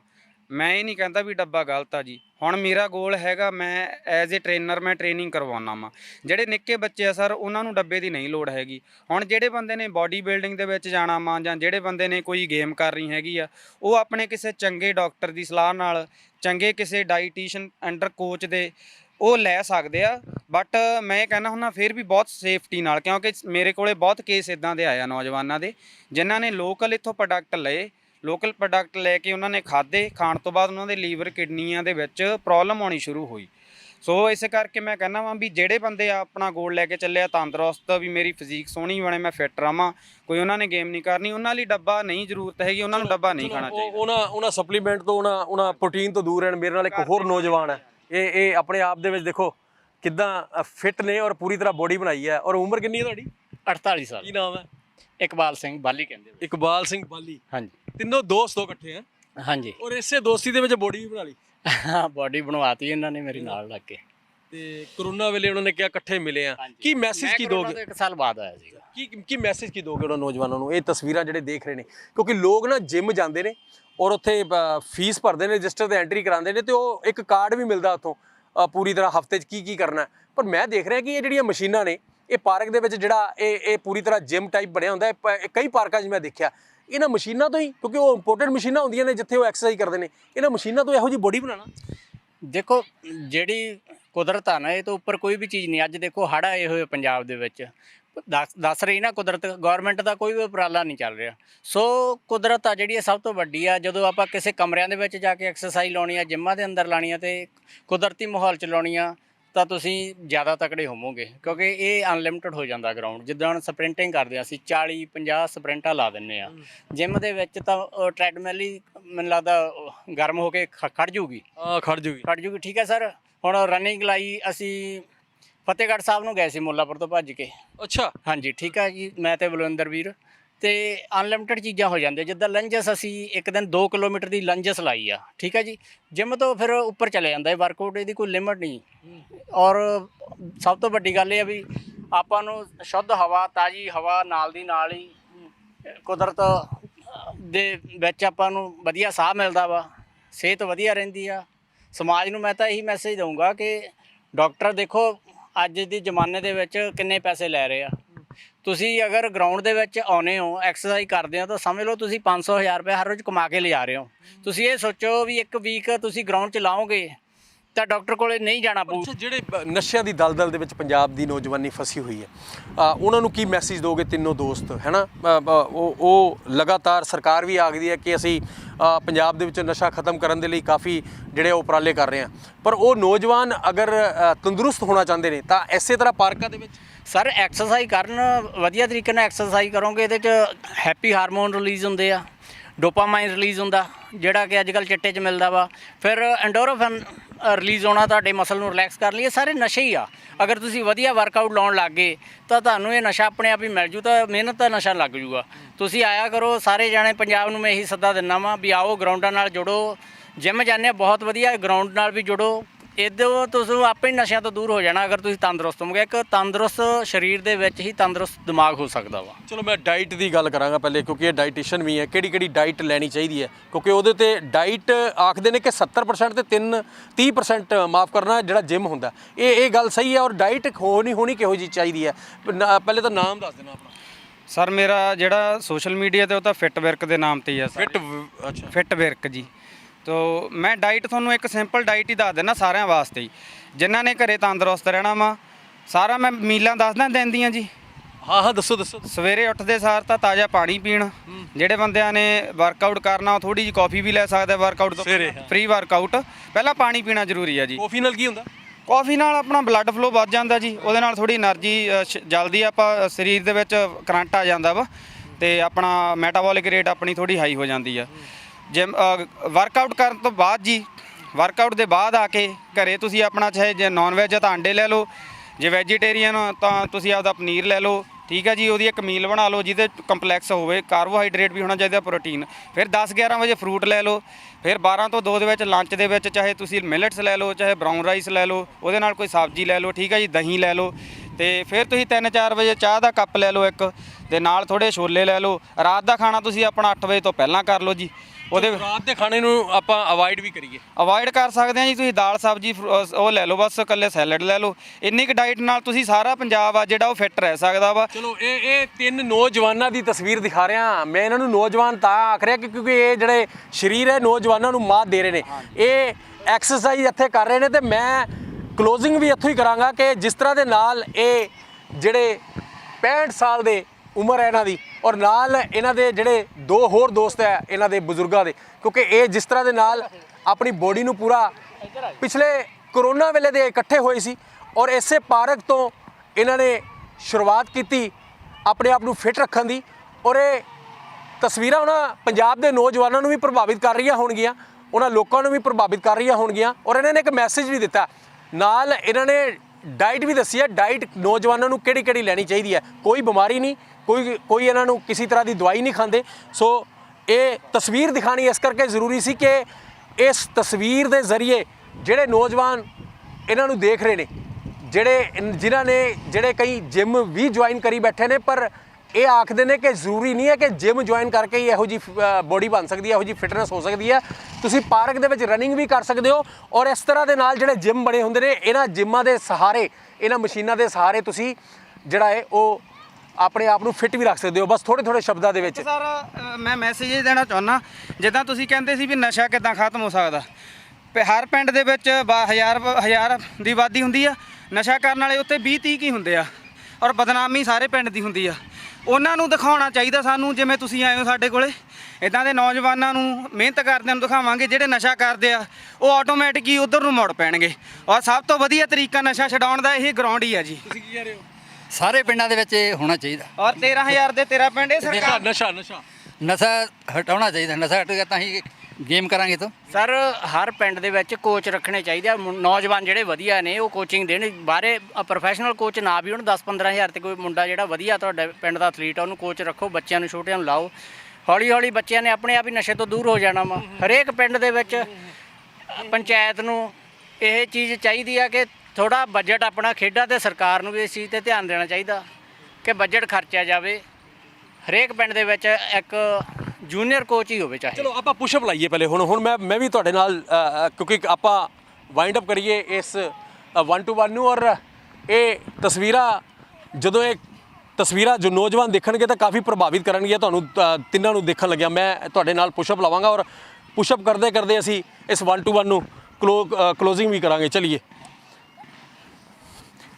ਮੈਂ ਇਹ ਨਹੀਂ ਕਹਿੰਦਾ ਵੀ ਡੱਬਾ ਗਲਤ ਆ ਜੀ। ਹੁਣ ਮੇਰਾ ਗੋਲ ਹੈਗਾ ਮੈਂ ਐਜ਼ ਅ ਟ੍ਰੇਨਰ ਮੈਂ ਟ੍ਰੇਨਿੰਗ ਕਰਵਾਉਣਾ ਵਾਂ। ਜਿਹੜੇ ਨਿੱਕੇ ਬੱਚੇ ਆ ਸਰ ਉਹਨਾਂ ਨੂੰ ਡੱਬੇ ਦੀ ਨਹੀਂ ਲੋੜ ਹੈਗੀ। ਹੁਣ ਜਿਹੜੇ ਬੰਦੇ ਨੇ ਬਾਡੀ ਬਿਲਡਿੰਗ ਦੇ ਵਿੱਚ ਜਾਣਾ ਮਾਂ ਜਾਂ ਜਿਹੜੇ ਬੰਦੇ ਨੇ ਕੋਈ ਗੇਮ ਕਰਨੀ ਹੈਗੀ ਆ, ਉਹ ਆਪਣੇ ਕਿਸੇ ਚੰਗੇ ਡਾਕਟਰ ਦੀ ਸਲਾਹ ਨਾਲ, ਚੰਗੇ ਕਿਸੇ ਡਾਈਟੀਸ਼ੀਅਨ ਅੰਡਰ ਕੋਚ ਦੇ, ਉਹ ਲੈ ਸਕਦੇ ਆ। ਬਟ ਮੈਂ ਇਹ ਕਹਿੰਦਾ ਹੁੰਦਾ, ਫਿਰ ਵੀ ਬਹੁਤ ਸੇਫਟੀ ਨਾਲ, ਕਿਉਂਕਿ ਮੇਰੇ ਕੋਲੇ ਬਹੁਤ ਕੇਸ ਇਦਾਂ ਦੇ ਆਇਆ ਨੌਜਵਾਨਾਂ ਦੇ, ਜਿਨ੍ਹਾਂ ਨੇ ਲੋਕਲ ਇੱਥੋਂ ਪ੍ਰੋਡਕਟ ਲਏ ਲੋਕਲ ਪ੍ਰੋਡਕਟ ਲੈ ਕੇ ਉਹਨਾਂ ਨੇ ਖਾਦੇ ਖਾਣ ਤੋਂ ਬਾਅਦ ਉਹਨਾਂ ਦੇ ਲੀਵਰ ਕਿਡਨੀਆਂ ਦੇ ਵਿੱਚ ਪ੍ਰੋਬਲਮ ਆਉਣੀ ਸ਼ੁਰੂ ਹੋਈ। ਸੋ ਇਸੇ ਕਰਕੇ ਮੈਂ ਕਹਿੰਦਾ ਵਾਂ ਵੀ ਜਿਹੜੇ ਬੰਦੇ ਆ ਆਪਣਾ ਗੋਲ ਲੈ ਕੇ ਚੱਲੇ ਆ ਤੰਦਰੁਸਤ ਵੀ ਮੇਰੀ ਫਿਜ਼ੀਕ ਸੋਹਣੀ ਬਣੇ ਮੈਂ ਫਿੱਟ ਰਵਾਂ ਕੋਈ ਉਹਨਾਂ ਨੇ ਗੇਮ ਨਹੀਂ ਕਰਨੀ ਉਹਨਾਂ ਲਈ ਡੱਬਾ ਨਹੀਂ ਜ਼ਰੂਰਤ ਹੈਗੀ ਉਹਨਾਂ ਨੂੰ ਡੱਬਾ ਨਹੀਂ ਖਾਣਾ ਉਹ- ਚਾਹੀਦਾ। ਉਹਨਾਂ ਉਹਨਾਂ ਸਪਲੀਮੈਂਟ ਤੋਂ ਉਹਨਾਂ ਉਹਨਾਂ ਪ੍ਰੋਟੀਨ ਤੋਂ ਦੂਰ ਰਹਿਣ ਮੇਰੇ ਨਾਲ ਇੱਕ ਹੋਰ ਨੌਜਵਾਨ ਹੈ। ਇਹ ਇਹ ਆਪਣੇ ਆਪ ਦੇ ਵਿੱਚ ਦੇਖੋ ਕਿੱਦਾਂ ਫਿੱਟ ਨੇ ਔਰ ਪੂਰੀ ਤਰ੍ਹਾਂ ਬੋਡੀ ਬਣਾਈ ਹੈ। ਔਰ ਉਮਰ ਕਿੰਨੀ ਹੈ ਤੁਹਾਡੀ? 48 ਸਾਲ। ਕੀ ਨਾਮ ਹੈ? ਇਕਬਾਲ ਸਿੰਘ ਬਾਲੀ ਕਹਿੰਦੇ ਨੇ। ਇਕਬਾਲ ਸਿੰਘ ਬਾਲੀ। ਹਾਂਜੀ। ਤਿੰਨੋਂ ਦੋਸਤ ਹੋ ਇਕੱਠੇ ਆ ਹਾਂਜੀ। ਔਰ ਇਸੇ ਦੋਸਤੀ ਦੇ ਵਿੱਚ ਬੋਡੀ ਵੀ ਬਣਾ ਲਈ? ਬਾਡੀ ਬਣਵਾਤੀ ਇਹਨਾਂ ਨੇ ਮੇਰੇ ਨਾਲ ਲੱਗ ਕੇ। ਤੇ ਕਰੋਨਾ ਵੇਲੇ ਉਹਨਾਂ ਨੇ ਕਿਹਾ ਇਕੱਠੇ ਮਿਲੇ ਆ। ਕੀ ਮੈਸੇਜ ਕੀ ਕਰੋਨਾ ਦੋਗੇ? ਤੋਂ ਇੱਕ ਸਾਲ ਬਾਅਦ ਆਇਆ ਸੀਗਾ। ਕੀ ਕੀ ਮੈਸੇਜ ਕੀ ਦੋਗੇ ਉਹਨਾਂ ਨੌਜਵਾਨਾਂ ਨੂੰ? ਇਹ ਤਸਵੀਰਾਂ ਜਿਹੜੇ ਦੇਖ ਰਹੇ ਨੇ ਕਿਉਂਕਿ ਲੋਕ ਨਾ ਜਿਮ ਜਾਂਦੇ ਨੇ ਔਰ ਉੱਥੇ ਫੀਸ ਭਰਦੇ ਨੇ ਰਜਿਸਟਰ ਤੇ ਐਂਟਰੀ ਕਰਾਉਂਦੇ ਨੇ ਤੇ ਉਹ ਇੱਕ ਕਾਰਡ ਵੀ ਮਿਲਦਾ ਉੱਥੋਂ ਅ, ਪੂਰੀ ਤਰ੍ਹਾਂ ਹਫ਼ਤੇ 'ਚ ਕੀ ਕੀ ਕਰਨਾ। ਹੈ। ਪਰ ਮੈਂ ਦੇਖ ਰਿਹਾ ਕਿ ਇਹ ਜਿਹੜੀਆਂ ਮਸ਼ੀਨਾਂ ਨੇ ਇਹ ਪਾਰਕ ਦੇ ਵਿੱਚ ਜਿਹੜਾ ਇਹ ਇਹ ਪੂਰੀ ਤਰ੍ਹਾਂ ਜਿਮ ਟਾਈਪ ਬਣਿਆ ਹੁੰਦਾ ਹੈ, ਪ- ਕਈ ਪਾਰਕਾਂ 'ਚ ਮੈਂ ਦੇਖਿਆ। ਇਹਨਾਂ ਮਸ਼ੀਨਾਂ ਤੋਂ ਹੀ, ਕਿਉਂਕਿ ਉਹ ਇੰਪੋਰਟਡ ਮਸ਼ੀਨਾਂ ਹੁੰਦੀਆਂ ਨੇ ਜਿੱਥੇ ਉਹ ਐਕਸਰਸਾਈਜ਼ ਕਰਦੇ ਨੇ। ਇਹਨਾਂ ਮਸ਼ੀਨਾਂ ਤੋਂ ਇਹੋ ਜਿਹੀ ਬੋਡੀ ਬਣਾਉਣਾ। ਦੇਖੋ, ਜਿਹੜੀ ਕੁਦਰਤ ਆ ਨਾ, ਇਹ ਤੋਂ ਉੱਪਰ ਕੋਈ ਵੀ ਚੀਜ਼ ਨਹੀਂ। ਅੱਜ ਦੇਖੋ, ਹੜ੍ਹ ਆਏ ਹੋਏ ਪੰਜਾਬ ਦੇ ਵਿੱਚ। ਦੱਸ ਦੱਸ ਰਹੀ ਨਾ ਕੁਦਰਤ ਗਵਰਨਮੈਂਟ ਦਾ ਕੋਈ ਵੀ ਉਪਰਾਲਾ ਨਹੀਂ ਚੱਲ ਰਿਹਾ। ਸੋ, ਕੁਦਰਤ ਆ ਜਿਹੜੀ ਇਹ ਸਭ ਤੋਂ ਵੱਡੀ ਆ। ਜਦੋਂ ਆਪਾਂ ਕਿਸੇ ਕਮਰਿਆਂ ਦੇ ਵਿੱਚ ਜਾ ਕੇ ਐਕਸਰਸਾਈਜ਼ ਲਾਉਣੀ ਆ, ਜਿੰਮਾਂ ਦੇ ਅੰਦਰ ਲਾਉਣੀ ਆ ਤੇ ਕੁਦਰਤੀ ਮਾਹੌਲ ਚ ਲਾਉਣੀ ਆ ਤਾਂ ਤੁਸੀਂ ਜ਼ਿਆਦਾ ਤਕੜੇ ਹੋਵੋਗੇ ਕਿਉਂਕਿ ਇਹ ਅਨਲਿਮਿਟਿਡ ਹੋ ਜਾਂਦਾ ਗਰਾਊਂਡ ਜਿੱਦਾਂ ਹੁਣ ਸਪ੍ਰਿੰਟਿੰਗ ਕਰਦੇ ਆ ਅਸੀਂ 40 50 ਸਪ੍ਰਿੰਟਾਂ ਲਾ ਦਿੰਨੇ ਆ। ਜਿਮ ਦੇ ਵਿੱਚ ਤਾਂ ਟ੍ਰੈਡਮਿਲ ਹੀ ਮੈਨੂੰ ਲੱਗਦਾ ਗਰਮ ਹੋ ਕੇ ਖੜ ਜੂਗੀ ਆ ਖੜ ਜੂਗੀ ਕੱਟ ਜੂਗੀ ਠੀਕ ਹੈ ਸਰ। ਹੁਣ ਰਨਿੰਗ ਲਾਈ ਅਸੀਂ ਫਤਿਹਗੜ੍ਹ ਸਾਹਿਬ ਨੂੰ ਗਏ ਸੀ ਮੁੱਲਾਪੁਰ ਤੋਂ ਭੱਜ ਕੇ। ਅੱਛਾ। ਹਾਂਜੀ ਠੀਕ ਹੈ ਜੀ। ਮੈਂ ਤੇ ਬਲਵਿੰਦਰ ਵੀਰ ਤੇ ਅਨਲਿਮਿਟਿਡ ਚੀਜ਼ਾਂ ਹੋ ਜਾਂਦੀਆਂ। ਜਿੱਦਾਂ ਲੰਜਸ ਅਸੀਂ ਇੱਕ ਦਿਨ 2 ਕਿਲੋਮੀਟਰ ਦੀ ਲੰਜਸ ਲਾਈ ਆ, ਠੀਕ ਹੈ ਜੀ? ਜਿਮ ਤੋਂ ਫਿਰ ਉੱਪਰ ਚਲੇ ਜਾਂਦਾ ਹੈ ਵਰਕਆਊਟ ਇਹਦੀ ਕੋਈ ਲਿਮਟ ਨਹੀਂ। ਔਰ ਸਭ ਤੋਂ ਵੱਡੀ ਗੱਲ ਇਹ ਆ ਵੀ ਆਪਾਂ ਨੂੰ ਸ਼ੁੱਧ ਹਵਾ, ਤਾਜ਼ੀ ਹਵਾ ਨਾਲ ਦੀ ਨਾਲ ਹੀ ਕੁਦਰਤ ਦੇ ਵਿੱਚ ਆਪਾਂ ਨੂੰ ਵਧੀਆ ਸਾਹ ਮਿਲਦਾ ਵਾ, ਸਿਹਤ ਵਧੀਆ ਰਹਿੰਦੀ ਆ। ਸਮਾਜ ਨੂੰ ਮੈਂ ਤਾਂ ਇਹੀ ਮੈਸੇਜ ਦਊਂਗਾ ਕਿ ਡਾਕਟਰ ਦੇਖੋ, ਅੱਜ ਦੇ ਜ਼ਮਾਨੇ ਦੇ ਵਿੱਚ ਕਿੰਨੇ ਪੈਸੇ ਲੈ ਰਹੇ ਆ। ਤੁਸੀਂ ਅਗਰ ਗਰਾਊਂਡ ਦੇ ਵਿੱਚ ਆਉਨੇ ਹੋ ਐਕਸਰਸਾਈਜ਼ ਕਰਦੇ ਹੋ, ਤਾਂ ਸਮਝ ਲਓ ਤੁਸੀਂ 500 1000 ਰੁਪਏ ਹਰ ਰੋਜ਼ ਕਮਾ ਕੇ ਲਿਜਾ ਰਹੇ ਹੋ। ਤੁਸੀਂ ਇਹ ਸੋਚੋ ਵੀ ਇੱਕ ਵੀਕ ਤੁਸੀਂ ਗਰਾਊਂਡ 'ਚ ਲਾਓਗੇ ਤਾਂ ਡਾਕਟਰ ਕੋਲੇ ਨਹੀਂ ਜਾਣਾ ਪਊ। ਅੱਛਾ ਜਿਹੜੇ ਬ- ਨਸ਼ਿਆਂ ਦੀ ਦਲਦਲ ਦੇ ਵਿੱਚ ਪੰਜਾਬ ਦੀ ਨੌਜਵਾਨੀ ਫਸੀ ਹੋਈ ਹੈ ਆ, ਉਹਨਾਂ ਨੂੰ ਕੀ ਮੈਸੇਜ ਦੋਗੇ ਤਿੰਨੋਂ ਦੋਸਤ ਹੈਨਾ? ਅ, ਬ- ਉਹ ਉਹ ਲਗਾਤਾਰ ਸਰਕਾਰ ਵੀ ਆਖਦੀ ਹੈ ਕਿ ਅਸੀਂ ਅ, ਪੰਜਾਬ ਦੇ ਵਿੱਚ ਨਸ਼ਾ ਖਤਮ ਕਰਨ ਦੇ ਲਈ ਕਾਫੀ ਜਿਹੜੇ ਉਹ ਉਪਰਾਲੇ ਕਰ ਰਹੇ ਹਾਂ। ਪਰ ਉਹ ਨੌਜਵਾਨ ਅਗਰ ਅ, ਤੰਦਰੁਸਤ ਹੋਣਾ ਚਾਹੁੰਦੇ ਨੇ ਤਾਂ ਇਸੇ ਤਰ੍ਹਾਂ ਪਾਰਕਾਂ ਦੇ ਵਿੱਚ? ਸਰ ਐਕਸਰਸਾਈਜ਼ ਕਰਨ ਵਧੀਆ ਤਰੀਕੇ ਨਾਲ ਐਕਸਰਸਾਈਜ਼ ਕਰੋਗੇ ਇਹਦੇ 'ਚ ਹੈਪੀ ਹਾਰਮੋਨ ਰਿਲੀਜ਼ ਹੁੰਦੇ ਆ। ਡੋਪਾਮਾਈਨ ਰਿਲੀਜ਼ ਹੁੰਦਾ, ਜਿਹੜਾ ਕਿ ਅੱਜਕੱਲ ਚਿੱਟੇ 'ਚ ਮਿਲਦਾ ਵਾ। ਫਿਰ ਐਂਡੋਰਫਨ ਰਿਲੀਜ਼ ਹੋਣਾ, ਤੁਹਾਡੇ ਮਸਲ ਨੂੰ ਰਿਲੈਕਸ ਕਰ ਲਈ ਇਹ ਸਾਰੇ ਨਸ਼ੇ ਹੀ ਆ। ਅਗਰ ਤੁਸੀਂ ਵਧੀਆ ਵਰਕਆਊਟ ਲਾਉਣ ਲੱਗ ਗਏ, ਤਾਂ ਤੁਹਾਨੂੰ ਇਹ ਨਸ਼ਾ ਆਪਣੇ ਆਪ ਹੀ ਮਿਲ ਜੂ, ਤਾਂ ਮਿਹਨਤ ਦਾ ਨਸ਼ਾ ਲੱਗ ਜੂਗਾ। ਤੁਸੀਂ ਆਇਆ ਕਰੋ, ਸਾਰੇ ਜਾਣੇ ਪੰਜਾਬ ਨੂੰ ਮੈਂ ਇਹੀ ਸੱਦਾ ਦਿੰਦਾ ਵਾਂ ਵੀ ਆਓ ਗਰਾਊਂਡਾਂ ਨਾਲ ਜੁੜੋ। ਜਿਮ ਜਾਂਦੇ ਆ ਬਹੁਤ ਵਧੀਆ ਗਰਾਊਂਡ ਨਾਲ ਵੀ ਜੁੜੋ। ਇਦੋਂ ਤੁਸੀਂ ਆਪੇ ਹੀ ਨਸ਼ਿਆਂ ਤੋਂ ਦੂਰ ਹੋ ਜਾਣਾ ਅਗਰ ਤੁਸੀਂ ਤੰਦਰੁਸਤ ਹੋਵੋਗੇ। ਇੱਕ ਤੰਦਰੁਸਤ ਸਰੀਰ ਦੇ ਵਿੱਚ ਹੀ ਤੰਦਰੁਸਤ ਦਿਮਾਗ ਹੋ ਸਕਦਾ ਵਾ। ਚਲੋ ਮੈਂ ਡਾਈਟ ਦੀ ਗੱਲ ਕਰਾਂਗਾ ਪਹਿਲੇ ਕਿਉਂਕਿ ਇਹ ਡਾਈਟੀਸ਼ੀਅਨ ਵੀ ਹੈ ਕਿਹੜੀ ਕਿਹੜੀ ਡਾਈਟ ਲੈਣੀ ਚਾਹੀਦੀ ਹੈ। ਕਿਉਂਕਿ ਉਹਦੇ ਤੇ ਡਾਈਟ ਆਖਦੇ ਨੇ ਕਿ 70% ਤੇ 3 30% ਮਾਫ ਕਰਨਾ ਜਿਹੜਾ ਜਿਮ ਹੁੰਦਾ। ਇਹ ਇਹ ਗੱਲ ਸਹੀ ਹੈ ਔਰ ਡਾਈਟ ਹੋਣੀ ਹੋਣੀ ਕਿਹੋ ਜੀ ਚਾਹੀਦੀ ਹੈ? ਨਾ- ਪਹਿਲੇ ਤਾਂ ਨਾਮ ਦੱਸ ਦੇਣਾ ਆਪਣਾ। ਸਰ ਮੇਰਾ ਜਿਹੜਾ ਸੋਸ਼ਲ ਮੀਡੀਆ ਤੇ ਉਹ ਤਾਂ ਫਿੱਟ ਵਿਰਕ ਦੇ ਨਾਮ ਤੇ ਹੀ ਆ ਸਰ। ਫਿਟ ਅੱਛਾ। ਫਿੱਟ ਵਿਰਕ ਜੀ। ਤੋ ਮੈਂ ਡਾਈਟ ਤੁਹਾਨੂੰ ਇੱਕ ਸਿੰਪਲ ਡਾਈਟ ਹੀ ਦੱਸ ਦਿੰਦਾ ਸਾਰਿਆਂ ਵਾਸਤੇ ਹੀ। ਜਿਨ੍ਹਾਂ ਨੇ ਘਰੇ ਤੰਦਰੁਸਤ ਰਹਿਣਾ ਵਾ ਸਾਰਾ ਮੈਂ ਮੀਲਾਂ ਦੱਸ ਦਿਨ ਦੀਆਂ ਜੀ। ਹਾਂ ਹਾਂ ਦੱਸੋ ਦੱਸੋ ਸਵੇਰੇ ਉੱਠਦੇ ਸਾਰ ਤਾਂ ਤਾਜ਼ਾ ਪਾਣੀ ਪੀਣ। ਜਿਹੜੇ ਬੰਦਿਆਂ ਨੇ ਵਰਕਆਊਟ ਕਰਨਾ ਥੋੜੀ ਜੀ ਕਾਫੀ ਵੀ ਲੈ ਸਕਦਾ ਵਰਕਆਊਟ ਤੋਂ ਸਵੇਰੇ, ਹਾਂ। ਫ੍ਰੀ ਵਰਕਆਊਟ ਪਹਿਲਾਂ ਪਾਣੀ ਪੀਣਾ ਜ਼ਰੂਰੀ ਆ ਜੀ। ਕਾਫੀ ਨਾਲ ਕੀ ਹੁੰਦਾ? ਕਾਫੀ ਨਾਲ ਆਪਣਾ ਬਲੱਡ ਫਲੋ ਵੱਧ ਜਾਂਦਾ ਜੀ। ਉਹਦੇ ਨਾਲ ਥੋੜੀ એનર્ਜੀ ਜਲਦੀ ਆਪਾਂ ਸਰੀਰ ਦੇ ਵਿੱਚ ਕਰੰਟ ਆ ਜਾਂਦਾ ਵਾ। ਤੇ ਆਪਣਾ ਮੈਟਾਬੋਲਿਕ ਰੇਟ ਆਪਣੀ ਥੋੜੀ ਹਾਈ ਹੋ ਜਾਂਦੀ ਆ। ਜਿਮ ਵਰਕਆਊਟ ਕਰਨ ਤੋਂ ਬਾਅਦ ਜੀ ਵਰਕਆਊਟ ਦੇ ਬਾਅਦ ਆ ਕੇ ਘਰੇ ਤੁਸੀਂ ਆਪਣਾ ਚਾਹੇ ਜੇ ਨਾਨ ਵੈਜ ਆ ਤਾਂ ਅੰਡੇ ਲੈ ਲਓ, ਜੇ ਵੈਜੀਟੇਰੀਅਨ ਤਾਂ ਤੁਸੀਂ ਆਪਦਾ ਪਨੀਰ ਲੈ ਲਓ, ਠੀਕ ਹੈ ਜੀ, ਉਹਦੀ ਇੱਕ ਮੀਲ ਬਣਾ ਲਓ ਜਿਹਦੇ ਕੰਪਲੈਕਸ ਹੋਵੇ ਕਾਰਬੋਹਾਈਡਰੇਟ ਵੀ ਹੋਣਾ ਚਾਹੀਦਾ ਪ੍ਰੋਟੀਨ ਫਿਰ 10 11 ਵਜੇ ਫਰੂਟ ਲੈ ਲਓ, ਫਿਰ 12 ਤੋਂ 2 ਦੇ ਵਿੱਚ ਲੰਚ ਦੇ ਵਿੱਚ ਚਾਹੇ ਤੁਸੀਂ ਮਿਲਟਸ ਲੈ ਲਓ, ਚਾਹੇ ਬਰਾਊਨ ਰਾਈਸ ਲੈ ਲਓ, ਉਹਦੇ ਨਾਲ ਕੋਈ ਸਬਜ਼ੀ ਲੈ ਲਓ, ਠੀਕ ਹੈ ਜੀ, ਦਹੀਂ ਲੈ ਲਓ। ਤੇ ਫਿਰ ਤੁਸੀਂ 3-4 ਵਜੇ ਚਾਹ ਦਾ ਕੱਪ ਲੈ ਲਓ ਇੱਕ, ਤੇ ਨਾਲ ਥੋੜੇ ਛੋਲੇ ਲੈ ਲਓ। ਰਾਤ ਦਾ ਖਾਣਾ ਤੁਸੀਂ ਆਪਣਾ 8 ਵਜੇ ਤੋਂ ਪਹਿਲਾਂ ਕਰ ਲਓ ਜੀ। ਉਹਦੇ ਰਾਤ ਦੇ ਖਾਣੇ ਨੂੰ ਆਪਾਂ ਅਵਾਇਡ ਵੀ ਕਰੀਏ। ਅਵਾਇਡ ਕਰ ਸਕਦੇ ਆ ਜੀ ਤੁਸੀਂ ਦਾਲ ਸਬਜ਼ੀ ਫਰੂ- ਉਹ ਲੈ ਲਓ ਬਸ ਇਕੱਲੇ ਸੈਲਡ ਲੈ ਲਓ। ਇੰਨੀ ਕੁ ਡਾਈਟ ਨਾਲ ਤੁਸੀਂ ਸਾਰਾ ਪੰਜਾਬ ਆ ਜਿਹੜਾ ਉਹ ਫਿੱਟ ਰਹਿ ਸਕਦਾ ਵਾ। ਚਲੋ ਇਹ ਇਹ ਤਿੰਨ ਨੌਜਵਾਨਾਂ ਦੀ ਤਸਵੀਰ ਦਿਖਾ ਰਿਹਾ ਮੈਂ ਇਹਨਾਂ ਨੂੰ ਨੌਜਵਾਨ ਤਾਂ ਆਖ ਰਿਹਾ ਕਿ ਕਿਉਂਕਿ ਇਹ ਜਿਹੜੇ ਸਰੀਰ ਹੈ ਨੌਜਵਾਨਾਂ ਨੂੰ ਮਾਤ ਦੇ ਰਹੇ ਨੇ। ਇਹ ਐਕਸਰਸਾਈਜ਼ ਇੱਥੇ ਕਰ ਰਹੇ ਨੇ ਤੇ ਮੈਂ ਕਲੋਜ਼ਿੰਗ ਵੀ ਇੱਥੋਂ ਹੀ ਕਰਾਂਗਾ ਕਿ ਜਿਸ ਤਰ੍ਹਾਂ ਦੇ ਨਾਲ ਇਹ ਜਿਹੜੇ 65 ਸਾਲ ਦੇ ਉਮਰ ਹੈ ਇਹਨਾਂ ਦੀ ਔਰ ਨਾਲ ਇਹਨਾਂ ਦੇ ਜਿਹੜੇ ਦੋ ਹੋਰ ਦੋਸਤ ਹੈ ਇਹਨਾਂ ਦੇ ਬਜ਼ੁਰਗਾਂ ਦੇ। ਕਿਉਂਕਿ ਇਹ ਜਿਸ ਤਰ੍ਹਾਂ ਦੇ ਨਾਲ ਆਪਣੀ ਬੋਡੀ ਨੂੰ ਪੂਰਾ ਪਿਛਲੇ ਕਰੋਨਾ ਵੇਲੇ ਦੇ ਇਕੱਠੇ ਹੋਏ ਸੀ ਔਰ ਇਸੇ ਪਾਰਕ ਤੋਂ ਇਹਨਾਂ ਨੇ ਸ਼ੁਰੂਆਤ ਕੀਤੀ ਆਪਣੇ ਆਪ ਨੂੰ ਫਿਟ ਰੱਖਣ ਦੀ ਔਰ ਇਹ ਤਸਵੀਰਾਂ ਉਹਨਾਂ ਪੰਜਾਬ ਦੇ ਨੌਜਵਾਨਾਂ ਨੂੰ ਵੀ ਪ੍ਰਭਾਵਿਤ ਕਰ ਰਹੀਆਂ ਹੋਣਗੀਆਂ, ਉਹਨਾਂ ਲੋਕਾਂ ਨੂੰ ਵੀ ਪ੍ਰਭਾਵਿਤ ਕਰ ਰਹੀਆਂ ਹੋਣਗੀਆਂ ਔਰ ਇਹਨਾਂ ਨੇ ਇੱਕ ਮੈਸੇਜ ਵੀ ਦਿੱਤਾ। ਨਾਲ ਇਹਨਾਂ ਨੇ ਡਾਈਟ ਵੀ ਦੱਸੀ ਹੈ ਡਾਈਟ ਨੌਜਵਾਨਾਂ ਨੂੰ ਕਿਹੜੀ ਕਿਹੜੀ ਲੈਣੀ ਚਾਹੀਦੀ ਹੈ, ਕੋਈ ਬਿਮਾਰੀ ਨਹੀਂ। ਕੋਈ ਕੋਈ ਇਹਨਾਂ ਨੂੰ ਕਿਸੇ ਤਰ੍ਹਾਂ ਦੀ ਦਵਾਈ ਨਹੀਂ ਖਾਂਦੇ। ਸੋ ਇਹ ਤਸਵੀਰ ਦਿਖਾਣੀ ਇਸ ਕਰਕੇ ਜ਼ਰੂਰੀ ਸੀ ਕਿ ਇਸ ਤਸਵੀਰ ਦੇ ਜ਼ਰੀਏ ਜਿਹੜੇ ਨੌਜਵਾਨ ਇਹਨਾਂ ਨੂੰ ਦੇਖ ਰਹੇ ਨੇ, ਜਿਹੜੇ ਜਿਨ੍ਹਾਂ ਨੇ, ਜਿਹੜੇ ਕਈ ਜਿਮ ਵੀ ਜੁਆਇਨ ਕਰੀ ਬੈਠੇ ਨੇ, ਪਰ ਇਹ ਆਖਦੇ ਨੇ ਕਿ ਜ਼ਰੂਰੀ ਨਹੀਂ ਹੈ ਕਿ ਜਿਮ ਜੁਆਇਨ ਕਰਕੇ ਹੀ ਇਹੋ ਜੀ ਬੋਡੀ ਬਣ ਸਕਦੀ ਹੈ, ਇਹੋ ਜੀ ਫਿਟਨੈਸ ਹੋ ਸਕਦੀ ਹੈ। ਤੁਸੀਂ ਪਾਰਕ ਦੇ ਵਿੱਚ ਰਨਿੰਗ ਵੀ ਕਰ ਸਕਦੇ ਹੋ ਔਰ ਇਸ ਤਰ੍ਹਾਂ ਦੇ ਨਾਲ ਜਿਹੜੇ ਜਿਮ ਬਣੇ ਹੁੰਦੇ ਨੇ, ਇਹਨਾਂ ਜਿਮਾਂ ਦੇ ਸਹਾਰੇ, ਇਹਨਾਂ ਮਸ਼ੀਨਾਂ ਦੇ ਸਹਾਰੇ ਤੁਸੀਂ ਜਿਹੜਾ ਹੈ ਉਹ ਆਪਣੇ ਆਪ ਨੂੰ ਫਿਟ ਵੀ ਰੱਖ ਸਕਦੇ ਹੋ ਬਸ ਥੋੜੇ ਥੋੜੇ ਸ਼ਬਦਾਂ ਦੇ ਵਿੱਚ। ਸਰ ਮੈਂ ਮੈਸੇਜ ਇਹ ਦੇਣਾ ਚਾਹੁੰਦਾ ਜਿੱਦਾਂ ਤੁਸੀਂ ਕਹਿੰਦੇ ਸੀ ਵੀ ਨਸ਼ਾ ਕਿਦਾਂ ਖਤਮ ਹੋ ਸਕਦਾ। ਹਰ ਪਿੰਡ ਦੇ ਵਿੱਚ ਬਾ- ਹਜ਼ਾਰ ਹਜ਼ਾਰ ਦੀ ਆਬਾਦੀ ਹੁੰਦੀ ਆ। ਨਸ਼ਾ ਕਰਨ ਵਾਲੇ ਉੱਤੇ 20 30 ਕੀ ਹੁੰਦੇ ਆ? ਔਰ ਬਦਨਾਮੀ ਸਾਰੇ ਪਿੰਡ ਦੀ ਹੁੰਦੀ ਆ। ਉਹਨਾਂ ਨੂੰ ਦਿਖਾਉਣਾ ਚਾਹੀਦਾ ਸਾਨੂੰ ਜਿਵੇਂ ਤੁਸੀਂ ਆਏ ਹੋ ਸਾਡੇ ਕੋਲੇ। ਇਦਾਂ ਦੇ ਨੌਜਵਾਨਾਂ ਨੂੰ ਮਿਹਨਤ ਕਰਦਿਆਂ ਨੂੰ ਦਿਖਾਵਾਂਗੇ ਜਿਹੜੇ ਨਸ਼ਾ ਕਰਦੇ ਆ ਉਹ ਆਟੋਮੈਟਿਕ ਹੀ ਉਧਰ ਨੂੰ ਮੁੜ ਪੈਣਗੇ। ਔਰ ਸਭ ਤੋਂ ਵਧੀਆ ਤਰੀਕਾ ਨਸ਼ਾ ਛਡਾਉਣ ਦਾ ਇਹ ਗਰਾਊਂਡ ਹੀ ਆ ਜੀ। ਸਾਰੇ ਪਿੰਡਾਂ ਦੇ ਵਿੱਚ ਇਹ ਹੋਣਾ ਚਾਹੀਦਾ। ਔਰ 13000 ਦੇ ਤੇਰਾ ਪਿੰਡ ਇਹ ਸਰਕਾਰ? ਨਸ਼ਾ ਨਸ਼ਾ। ਨਸ਼ਾ ਹਟਾਉਣਾ ਚਾਹੀਦਾ ਨਸ਼ਾ ਹਟੇਗਾ ਤਾਂ ਹੀ ਗੇਮ ਕਰਾਂਗੇ ਤਾਂ। ਸਰ ਹਰ ਪਿੰਡ ਦੇ ਵਿੱਚ ਕੋਚ ਰੱਖਣੇ ਚਾਹੀਦੇ ਆ। ਮੁੰ- ਨੌਜਵਾਨ ਜਿਹੜੇ ਵਧੀਆ ਨੇ ਉਹ ਕੋਚਿੰਗ ਦੇਣ। ਬਾਹਰੇ ਪ੍ਰੋਫੈਸ਼ਨਲ ਕੋਚ ਨਾ ਵੀ ਹੁਣ 10-15000 ਤੇ ਕੋਈ ਮੁੰਡਾ ਜਿਹੜਾ ਵਧੀਆ ਤੁਹਾਡੇ ਪਿੰਡ ਦਾ ਐਥਲੀਟ ਆ ਉਹਨੂੰ ਕੋਚ ਰੱਖੋ ਬੱਚਿਆਂ ਨੂੰ ਛੋਟਿਆਂ ਨੂੰ ਲਾਓ। ਹੌਲੀ ਹੌਲੀ ਬੱਚਿਆਂ ਨੇ ਆਪਣੇ ਆਪ ਹੀ ਨਸ਼ੇ ਤੋਂ ਦੂਰ ਹੋ ਜਾਣਾ ਵਾ। ਹਰੇਕ ਪਿੰਡ ਦੇ ਵਿੱਚ ਪੰਚਾਇਤ ਨੂੰ ਇਹ ਚੀਜ਼ ਚਾਹੀਦੀ ਆ ਕਿ ਥੋੜਾ ਬਜਟ ਆਪਣਾ ਖੇਡਾਂ ਤੇ ਸਰਕਾਰ ਨੂੰ ਵੀ ਇਸ ਚੀਜ਼ ਤੇ ਧਿਆਨ ਦੇਣਾ ਚਾਹੀਦਾ ਕਿ ਬਜਟ ਖਰਚਿਆ ਜਾਵੇ। ਹਰੇਕ ਪਿੰਡ ਦੇ ਵਿੱਚ ਇੱਕ ਜੂਨੀਅਰ ਕੋਚ ਹੀ ਹੋਵੇ ਚਾਹੇ। ਚਲੋ ਆਪਾਂ ਪੁਸ਼ਅਪ ਲਾਈਏ ਪਹਿਲੇ। ਹੁਣ ਹੁਣ ਮੈਂ ਮੈਂ ਵੀ ਤੁਹਾਡੇ ਨਾਲ ਅ, ਕਿਉਂਕਿ ਆਪਾਂ ਵਾਈਂਡ ਅਪ ਕਰੀਏ ਇਸ 1 ਟੂ 1 ਨੂੰ ਔਰ ਇਹ ਤਸਵੀਰਾਂ ਜਦੋਂ ਇਹ ਤਸਵੀਰਾਂ ਜੋ ਨੌਜਵਾਨ ਦੇਖਣਗੇ ਤਾਂ ਕਾਫੀ ਪ੍ਰਭਾਵਿਤ ਕਰਨਗੀਆਂ। ਤੁਹਾਨੂੰ ਅ, ਤਿੰਨਾਂ ਨੂੰ ਦੇਖਣ ਲੱਗਿਆ ਮੈਂ ਤੁਹਾਡੇ ਨਾਲ ਪੁਸ਼ਅਪ ਲਾਵਾਂਗਾ ਔਰ ਪੁਸ਼ਅਪ ਕਰਦੇ ਕਰਦੇ ਅਸੀਂ ਇਸ 1 ਟੂ 1 ਨੂੰ ਕਲੋਜ਼ਿੰਗ ਵੀ ਕਰਾਂਗੇ। ਚਲਿਏ।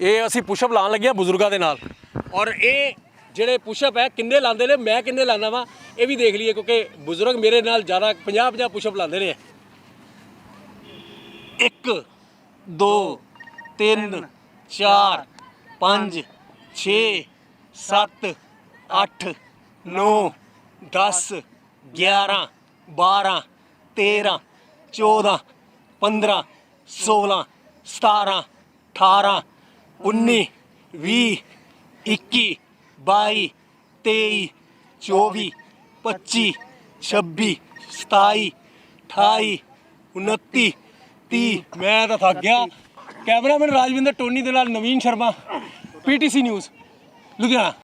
ਇਹ ਅਸੀਂ ਪੁਸ਼ਅਪ ਲਾਉਣ ਲੱਗੇ ਹਾਂ ਬਜ਼ੁਰਗਾਂ ਦੇ ਨਾਲ। ਔਰ ਇਹ ਜਿਹੜੇ ਪੁਸ਼ਅਪ ਹੈ, ਕਿੰਨੇ ਲਾਉਂਦੇ ਨੇ? ਮੈਂ ਕਿੰਨੇ ਲਾਉਂਦਾ ਵਾਂ? ਇਹ ਵੀ ਦੇਖ ਲਈਏ, ਕਿਉਂਕਿ ਬਜ਼ੁਰਗ ਮੇਰੇ ਨਾਲ ਜ਼ਿਆਦਾ 50 50 ਪੁਸ਼ਅਪ ਲਾਉਂਦੇ ਨੇ। 1 2 3 4 5 6 7 8 9 10 11 12 13 14 15 16 17 18 19 20 21 22 23 24 25 26 27 28 29 30 ਮੈਂ ਤਾਂ ਥੱਕ ਗਿਆ। ਕੈਮਰਾਮੈਨ ਰਾਜਵਿੰਦਰ ਟੋਨੀ ਦੇ ਨਾਲ ਨਵੀਨ ਸ਼ਰਮਾ, ਪੀਟੀਸੀ ਨਿਊਜ਼, ਲੁਧਿਆਣਾ।